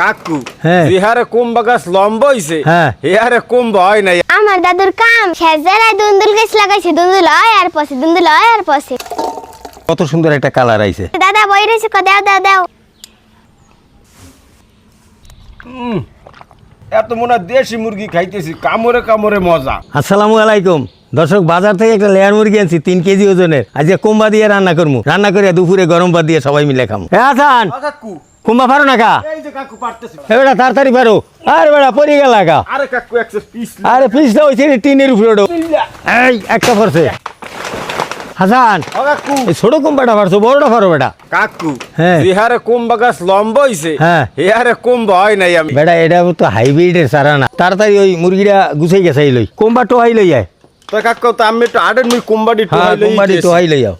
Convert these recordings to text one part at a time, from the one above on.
কাকু হ্যাঁ। গাছ লম্বা হইছে হ্যাঁ। হয় নাই। আমার দাদুর কাম সেজারায় দুন্দুল গাছ লাগাইছে দুন্দুল হয় আর পছে দুন্দুল হয় আর পছে কত সুন্দর একটা কালার আইছে। দাদা বই রয়েছে ক দাও দাও দাও। এত মনে হয় দেশি মুরগি খাইতেছি কামড়ে কামড়ে মজা। আসসালামু আলাইকুম। দর্শক বাজার থেকে একটা লেয়ার মুরগি আনছি তিন কেজি ওজনের। আজকে কুম্বা দিয়ে রান্না করব রান্না করে দুপুরে গরম ভাত দিয়ে সবাই মিলে খামো। হ্যাঁ কুম্বা পারো না কা? এই যে কাকু পারতেছি এবার তাড়াতাড়ি পারো। আরে গেল আরে কাকু পিস আরে পিসটা হয়েছে রে টিনের উপরে ওঠো। এই একটা পড়ছে। হাসান কাকু। এই ছোট কুম্বাটা পারছ বড়টা পারো বেটা। কাকু হ্যাঁ। বিহারে গাছ লম্বা হইছে হ্যাঁ। হয় নাই আমি। বেটা এটা তো হাইব্রিডের সারা না। তাড়াতাড়ি ওই মুরগিটা গুছাই গেছে লই। কুম্বা টোহাই লই যায় তো কাকু তো আমি একটু আডেন মুই কুম্বাডি হ্যাঁ কুম্বাটি টোহাই লই যাও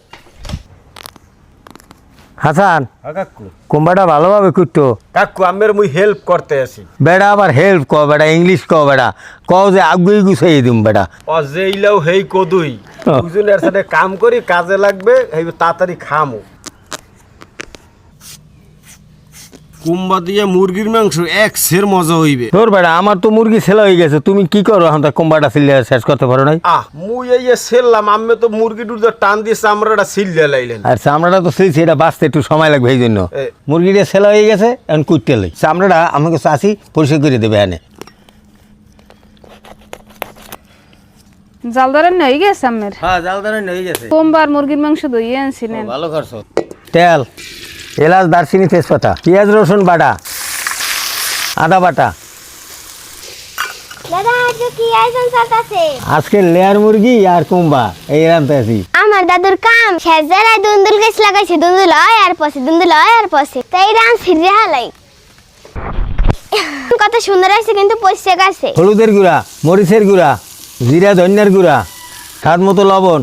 হাসান কাকু। কুম্বাটা ভালোভাবে কুটতো কাকু আমের মুই হেল্প করতে আছি। বেড়া আবার হেল্প ক বেড়া ইংলিশ ক বেড়া। ক যে আগুই গুছাই দিম বেড়া। অ যেইলাও হেই কদুই। হ্যাঁ। দুজনের সাথে কাম করি কাজে লাগবে হেই তাড়াতাড়ি খামু। কুম্বা দিয়ে মুরগির মাংস এক সের মজা হইবে। তোর বেটা আমার তো মুরগি ছেলে হয়ে গেছে তুমি কি করো? এখন তা কুম্বাটা ছিলে শেষ করতে পারো নাই। আহ মুই এই যে সেললাম আমি তো মুরগি টুর টান দিয়ে চামড়াটা সিল্লে লাইলেন। আর চামড়াটা তো সেই সেটা বাঁচতে একটু সময় লাগবে এই জন্য। মুরগিটা ছেলে হয়ে গেছে এখন কুটতে লই। চামড়াটা আমাকে চাষি পরিষ্কার করে দেবে এনে। জাল ধরেন হয়ে গেছে আমের হ্যাঁ জাল ধরে হয়ে গেছে। সোমবার মুরগির মাংস দইয়ে আনছিলেন। ভালো করছ। তেল। এলাচ দারচিনি তেজপাতা পেঁয়াজ রসুন বাটা আদা বাটা। আজকে লেয়ার মুরগি আর কুম্বা এই রান্তে আছি। আমার দাদুর কাম দুন্দুল গাছ লাগাইছে দুন্দুল হয় আর পছে দুন্দুল হয় আর পছে তাই রান ফিরে হালাই। কত সুন্দর আছে কিন্তু পচে গেছে হলুদের গুঁড়া মরিচের গুঁড়া জিরা ধনিয়ার গুঁড়া স্বাদ মতো লবণ।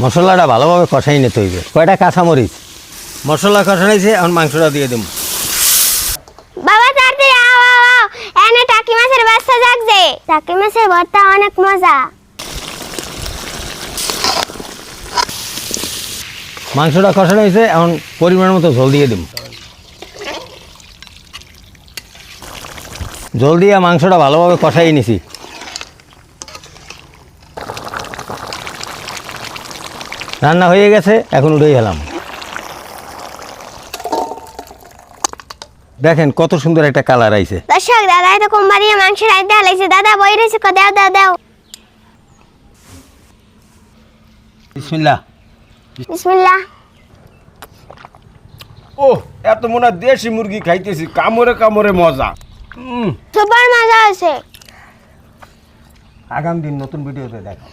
মশলাটা ভালোভাবে কষাই নিতে হইবে। কয়টা কাঁচামরিচ মশলা কষাইছে এখন মাংসটা দিয়ে দেবো বাবা তাড়াতাড়ি আও আও আও। এনে টাকি মাছের বাচ্চা জাগছে টাকি মাছের ভর্তা অনেক মজা। মাংসটা কষানো হয়েছে এখন পরিমাণ মতো ঝোল দিয়ে দেবো ঝোল দিয়ে মাংসটা ভালোভাবে কষাই নিছি। রান্না হয়ে গেছে এখন উঠেই গেলাম দেখেন কত সুন্দর একটা কালার আইছে। দর্শক দাদা এত কোম্পানির মাংস রাইতে হালাইছে দাদা বই রয়েছে ক দাও দাও দাও। বিসমিল্লাহ। বিসমিল্লাহ। ও এত মনে দেশি মুরগি খাইতেছি। কামড়ে কামড়ে মজা। সুপার মজা আছে আগামী দিন নতুন ভিডিওতে দেখা